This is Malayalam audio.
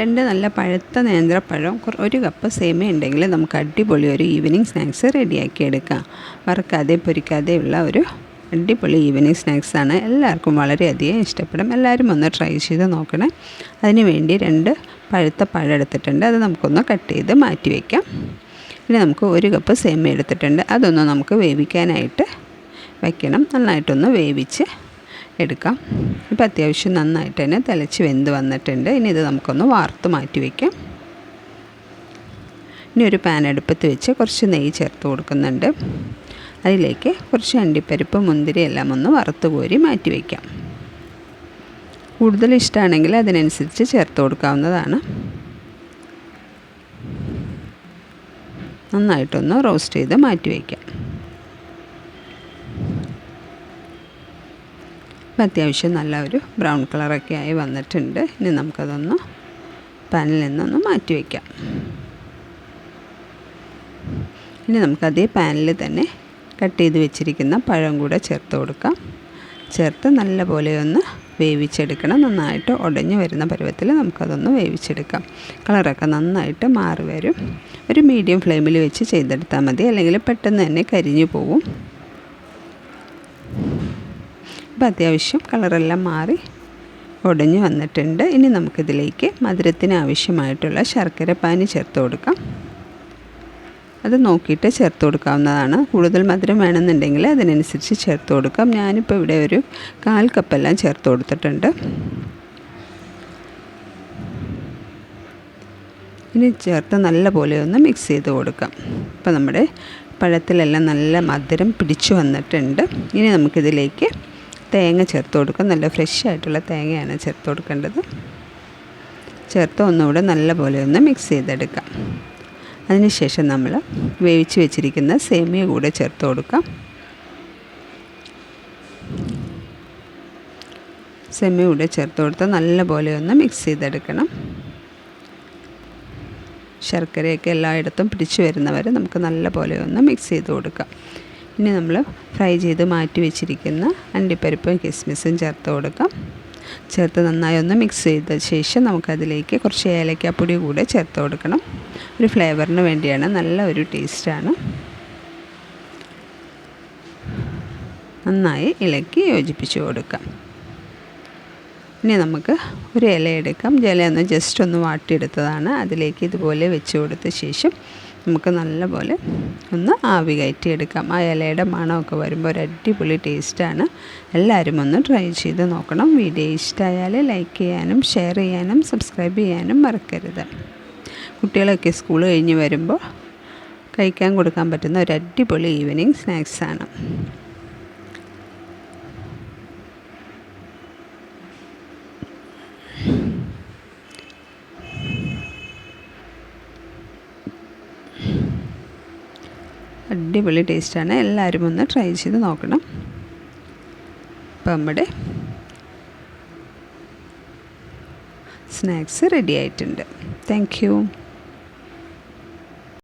രണ്ട് നല്ല പഴുത്ത നേന്ത്രപ്പഴം ഒരു കപ്പ് സേമിയ ഉണ്ടെങ്കിൽ നമുക്ക് അടിപൊളി ഒരു ഈവനിങ് സ്നാക്സ് റെഡിയാക്കി എടുക്കാം. വറുക്കാതെ പൊരിക്കാതെ ഉള്ള ഒരു അടിപൊളി ഈവനിങ് സ്നാക്സാണ് എല്ലാവർക്കും വളരെയധികം ഇഷ്ടപ്പെടും. എല്ലാവരും ഒന്ന് ട്രൈ ചെയ്ത് നോക്കണേ. അതിന് വേണ്ടി രണ്ട് പഴുത്ത പഴം എടുത്തിട്ടുണ്ട്. അത് നമുക്കൊന്ന് കട്ട് ചെയ്ത് മാറ്റി വയ്ക്കാം ഇനി നമുക്ക് ഒരു കപ്പ് സേമിയ എടുത്തിട്ടുണ്ട്. അതൊന്ന് നമുക്ക് വേവിക്കാനായിട്ട് വയ്ക്കണം നന്നായിട്ടൊന്ന് വേവിച്ച് എടുക്കാം. ഇപ്പം അത്യാവശ്യം നന്നായിട്ട് തന്നെ തിളച്ച് വെന്ത് വന്നിട്ടുണ്ട്. ഇനി ഇത് നമുക്കൊന്ന് വാർത്ത് മാറ്റി വയ്ക്കാം ഇനി ഒരു പാൻ അടുപ്പത്ത് വെച്ച് കുറച്ച് നെയ്യ് ചേർത്ത് കൊടുക്കുന്നുണ്ട്. അതിലേക്ക് കുറച്ച് അണ്ടിപ്പരിപ്പ് മുന്തിരി എല്ലാം ഒന്ന് വറുത്ത് കോരി മാറ്റി വയ്ക്കാം കൂടുതൽ ഇഷ്ടമാണെങ്കിൽ അതിനനുസരിച്ച് ചേർത്ത് കൊടുക്കാവുന്നതാണ്. നന്നായിട്ടൊന്ന് റോസ്റ്റ് ചെയ്ത് മാറ്റി വയ്ക്കാം ഇപ്പം അത്യാവശ്യം നല്ല ഒരു ബ്രൗൺ കളറൊക്കെ ആയി വന്നിട്ടുണ്ട്. ഇനി നമുക്കതൊന്ന് പാനിൽ നിന്നൊന്ന് മാറ്റി വയ്ക്കാം ഇനി നമുക്ക് അതേ പാനിൽ തന്നെ കട്ട് ചെയ്ത് വെച്ചിരിക്കുന്ന പഴം കൂടെ ചേർത്ത് കൊടുക്കാം. ചേർത്ത് നല്ലപോലെ ഒന്ന് വേവിച്ചെടുക്കണം. നന്നായിട്ട് ഉടഞ്ഞു വരുന്ന പരുവത്തിൽ നമുക്കതൊന്ന് വേവിച്ചെടുക്കാം. കളറൊക്കെ നന്നായിട്ട് മാറി വരും. ഒരു മീഡിയം ഫ്ലെയിമിൽ വെച്ച് ചെയ്തെടുത്താൽ മതി. അല്ലെങ്കിൽ പെട്ടെന്ന് തന്നെ കരിഞ്ഞു പോവും. ഇപ്പം അത്യാവശ്യം കളറെല്ലാം മാറി ഉടഞ്ഞു വന്നിട്ടുണ്ട്. ഇനി നമുക്കിതിലേക്ക് മധുരത്തിന് ആവശ്യമായിട്ടുള്ള ശർക്കര പാനി ചേർത്ത് കൊടുക്കാം. അത് നോക്കിയിട്ട് ചേർത്ത് കൊടുക്കാവുന്നതാണ്. കൂടുതൽ മധുരം വേണമെന്നുണ്ടെങ്കിൽ അതിനനുസരിച്ച് ചേർത്ത് കൊടുക്കാം. ഞാനിപ്പോൾ ഇവിടെ ഒരു കാൽ കപ്പെല്ലാം ചേർത്ത് കൊടുത്തിട്ടുണ്ട്. ഇനി ചേർത്ത് നല്ലപോലെ ഒന്ന് മിക്സ് ചെയ്ത് കൊടുക്കാം. ഇപ്പോൾ നമ്മുടെ പഴത്തിലെല്ലാം നല്ല മധുരം പിടിച്ചു വന്നിട്ടുണ്ട്. ഇനി നമുക്കിതിലേക്ക് തേങ്ങ ചേർത്ത് കൊടുക്കും. നല്ല ഫ്രഷ് ആയിട്ടുള്ള തേങ്ങയാണ് ചേർത്ത് കൊടുക്കേണ്ടത്. ചേർത്ത് ഒന്നുകൂടെ നല്ലപോലെ ഒന്ന് മിക്സ് ചെയ്തെടുക്കാം. അതിനുശേഷം നമ്മൾ വേവിച്ച് വെച്ചിരിക്കുന്ന സേമിയ കൂടെ ചേർത്ത് കൊടുക്കാം. സേമിയ കൂടെ ചേർത്ത് കൊടുത്ത് നല്ലപോലെ ഒന്ന് മിക്സ് ചെയ്തെടുക്കണം. ശർക്കരയൊക്കെ എല്ലായിടത്തും പിടിച്ചു വരുന്നവരെ നമുക്ക് നല്ലപോലെ ഒന്ന് മിക്സ് ചെയ്ത് കൊടുക്കാം. ഇനി നമ്മൾ ഫ്രൈ ചെയ്ത് മാറ്റി വെച്ചിരിക്കുന്ന അണ്ടിപ്പരിപ്പും കിസ്മിസും ചേർത്ത് കൊടുക്കാം. ചേർത്ത് നന്നായി ഒന്ന് മിക്സ് ചെയ്ത ശേഷം നമുക്കതിലേക്ക് കുറച്ച് ഏലക്കാപ്പൊടി കൂടെ ചേർത്ത് കൊടുക്കണം. ഒരു ഫ്ലേവറിന് വേണ്ടിയാണ്. നല്ല ഒരു ടേസ്റ്റാണ് നന്നായി ഇളക്കി യോജിപ്പിച്ച് കൊടുക്കാം. ഇനി നമുക്ക് ഒരു ഇല എടുക്കാം. ഇല ഒന്ന് ജസ്റ്റ് ഒന്ന് വാട്ടിയെടുത്തതാണ്. അതിലേക്ക് ഇതുപോലെ വെച്ച് കൊടുത്ത ശേഷം നമുക്ക് നല്ലപോലെ ഒന്ന് ആവി കയറ്റിയെടുക്കാം ആ ഇലയുടെ മണമൊക്കെ വരുമ്പോൾ ഒരു അടിപൊളി ടേസ്റ്റാണ് എല്ലാവരും ഒന്ന് ട്രൈ ചെയ്ത് നോക്കണം. വീഡിയോ ഇഷ്ടമായാൽ ലൈക്ക് ചെയ്യാനും ഷെയർ ചെയ്യാനും സബ്സ്ക്രൈബ് ചെയ്യാനും മറക്കരുത്. കുട്ടികളൊക്കെ സ്കൂൾ കഴിഞ്ഞ് വരുമ്പോൾ കഴിക്കാൻ കൊടുക്കാൻ പറ്റുന്ന ഒരു അടിപൊളി ഈവനിങ് സ്നാക്സാണ് അടിപൊളി ടേസ്റ്റാണ്. എല്ലാവരും ഒന്ന് ട്രൈ ചെയ്ത് നോക്കണം. അപ്പം നമ്മുടെ സ്നാക്സ് റെഡി ആയിട്ടുണ്ട്. താങ്ക്